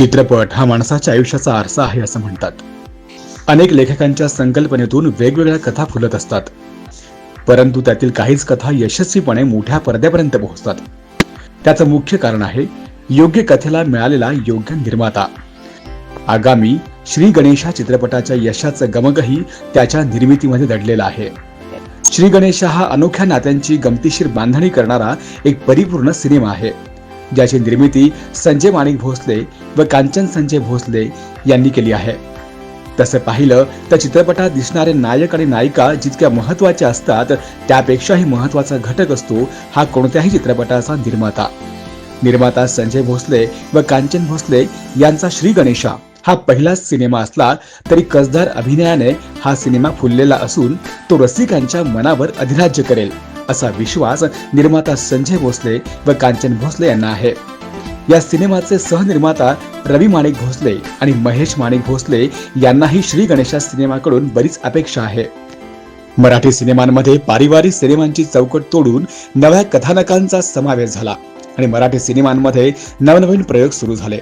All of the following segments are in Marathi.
चित्रपट हा माणसाच्या आयुष्याचा आरसा आहे असं म्हणतात. अनेक लेखकांच्या संकल्पनेतून वेगवेगळ्या कथा फुलत असतात. परंतु त्यातील काहीच कथा यशस्वीपणे मोठ्या पडद्यापर्यंत पोहोचतात. त्याचं मुख्य कारण आहे योग्य कथेला मिळालेला योग्य निर्माता. आगामी श्री गणेशा चित्रपटाच्या यशाचं गमकही त्याच्या निर्मितीमध्ये दडलेलं आहे. श्री गणेशा हा अनोख्या नात्यांची गमतीशीर बांधणी करणारा एक परिपूर्ण सिनेमा आहे. ज्याची निर्मिती संजय माणिक भोसले व कांचन संजय भोसले यांनी केली आहे. तसं पाहिलं तर चित्रपटात दिसणारे नायक आणि नायिका जितक्या महत्त्वाच्या असतात त्यापेक्षाही महत्त्वाचा घटक असतो हा कोणत्याही चित्रपटाचा निर्माता. निर्माता संजय भोसले व कांचन भोसले यांचा श्री गणेशा हा पहिलाच सिनेमा असला तरी कसदार अभिनयाने हा सिनेमा फुललेला असून तो रसिकांच्या मनावर अधिराज्य करेल. असा विश्वास निर्माता संजय भोसले व कांचन भोसले यांना आहे. या सिनेमाचे सहनिर्माता रवी माणिक भोसले आणि महेश माणिक भोसले यांनाही श्री गणेशा सिनेमाकडून बरीच अपेक्षा आहे. मराठी सिनेमांमध्ये पारिवारिक सिनेमांची चौकट तोडून नव्या कथानकांचा समावेश झाला आणि मराठी सिनेमांमध्ये नवनवीन प्रयोग सुरू झाले.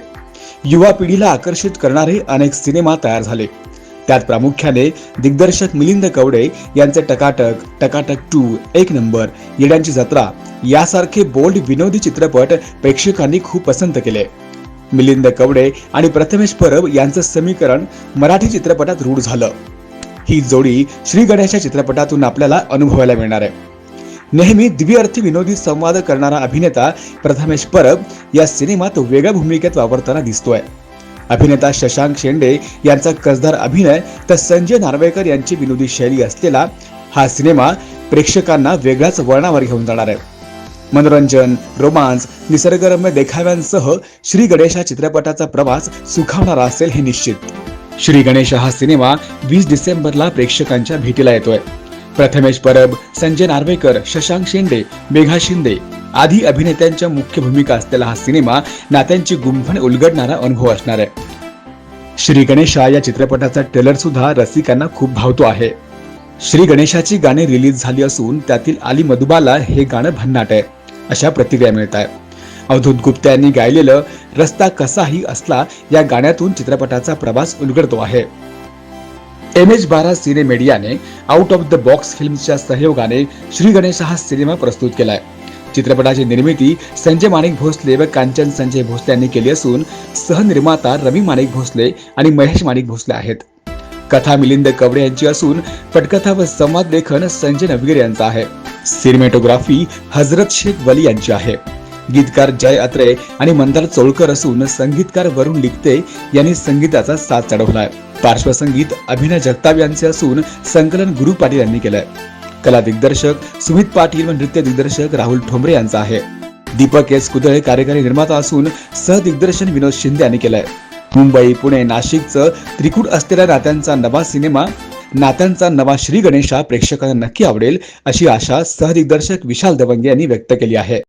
युवा पिढीला आकर्षित करणारे अनेक सिनेमा तयार झाले. त्यात प्रामुख्याने दिग्दर्शक मिलिंद कवडे यांचे टकाटक टकाटक टू एक नंबर येड्यांची जत्रा यासारखे बोल्ड विनोदी चित्रपट प्रेक्षकांनी खूप पसंत केले. मिलिंद कवडे आणि प्रथमेश परब यांचं समीकरण मराठी चित्रपटात रूढ झालं. ही जोडी श्री गणेशा चित्रपटातून आपल्याला अनुभवायला मिळणार आहे. नेहमी द्विअर्थी विनोदी संवाद करणारा अभिनेता प्रथमेश परब या सिनेमात वेगळ्या भूमिकेत वापरताना दिसतोय. अभिनेता शशांक शेंडे यांचा कसदार अभिनय तर संजय नार्वेकर यांची विनोदी शैली असलेला हा सिनेमा प्रेक्षकांना वेगळ्याच वळणावर घेऊन जाणार आहे. मनोरंजन रोमांस निसर्गरम्य देखाव्यांसह श्री गणेशा चित्रपटाचा प्रवास सुखावणारा असेल हे निश्चित. श्री गणेश हा सिनेमा वीस डिसेंबरला प्रेक्षकांच्या भेटीला येतोय. प्रथमेश परब संजय नार्वेकर शशांक शेंडे मेघा शिंदे आधी अभिनेत्यांच्या मुख्य भूमिका असलेला हा सिनेमा नात्यांची गुंफण उलगडणारा अनुभव असणार आहे. श्री गणेशा या चित्रपटाचा ट्रेलर सुद्धा रसिकांना खूप भावतो आहे. श्री गणेशाची गाणी रिलीज झाली असून त्यातील आली मधुबाला हे गाणं भन्नाट आहे अशा प्रतिक्रिया मिळत आहे. अवधूत गुप्ता यांनी गायलेलं रस्ता कसाही असला या गाण्यातून चित्रपटाचा प्रवास उलगडतो आहे. एम एच बारा सिने मीडियाने आउट ऑफ द बॉक्स फिल्मच्या सहयोगाने श्री गणेश हा सिनेमा प्रस्तुत केलाय. चित्रपटाची निर्मिती संजय माणिक भोसले व कांचन संजय भोसले यांनी केली असून सहनिर्माता रवी माणिक भोसले आणि महेश माणिक भोसले आहेत. कथा मिलिंद कवडे यांची असून पटकथा व संवाद लेखन संजय नवगीर यांचा आहे. सिनेमॅटोग्राफी हजरत शेख वली यांची आहे. गीतकार जय अत्रे आणि मंदार चोळकर असून संगीतकार वरुण लिखते यांनी संगीताचा साथ चढवलाय. पार्श्वसंगीत अभिनय जगताप यांचे असून संकलन गुरु पाटील यांनी केलंय. कला दिग्दर्शक सुमित पाटील व नृत्य दिग्दर्शक राहुल ठोंबरे यांचा आहे. दीपक एस कुदळे कार्यकारी निर्माता असून सहदिग्दर्शन विनोद शिंदे यांनी केलंय. मुंबई पुणे नाशिकचं त्रिकूट असलेल्या नात्यांचा नवा सिनेमा नात्यांचा नवा श्री गणेशा प्रेक्षकांना नक्की आवडेल अशी आशा सहदिग्दर्शक विशाल दवंगे यांनी व्यक्त केली आहे.